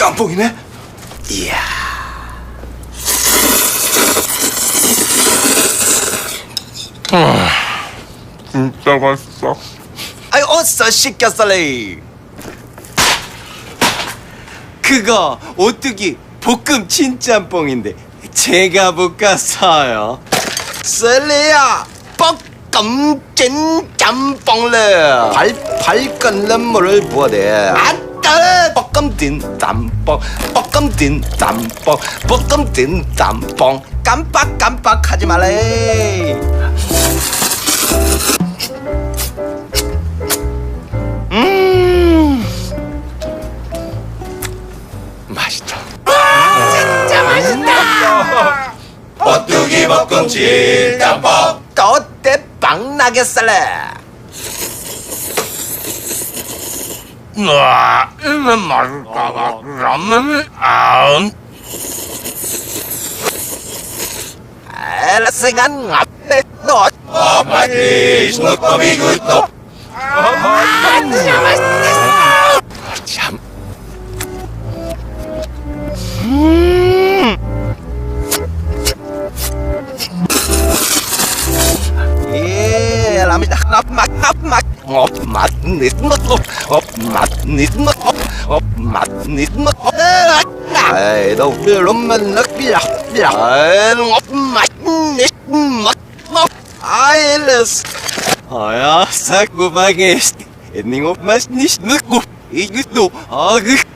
짬뽕이네? 이야. 진짜 맛있어. 아이 어서 시켰어래. 그거 오뚜기 볶음 진짬뽕인데 제가 볶았어요. 셀리야 볶음 진짬뽕래. 팔팔 끓는 물을 부어대. 아 따 볶음 진짬뽕 볶음 진짬뽕 볶음 진짬뽕 깜빡깜빡 하지 말래. 음 맛있다. 오뚜기 볶음 진짬뽕. 또때 빵 나겠을래. Älä singan ngappe noit. Apa siis, mutta viikuitto. Jam. Älä mitä knap, knap, knap. Op matten ist noch op. Op matten ist noch op. Op matten ist noch op. Nei, da blir det men nok bjatt bjatt. Matten ist noch op. Alles. Ah ja, sag wo man ist. Ending op matten ist noch op. Ich nicht no. Ah gut.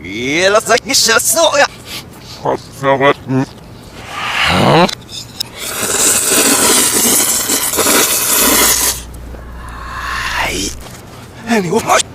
Ja, das sag ich so, ja. Was verraten? Huh? ない。何お前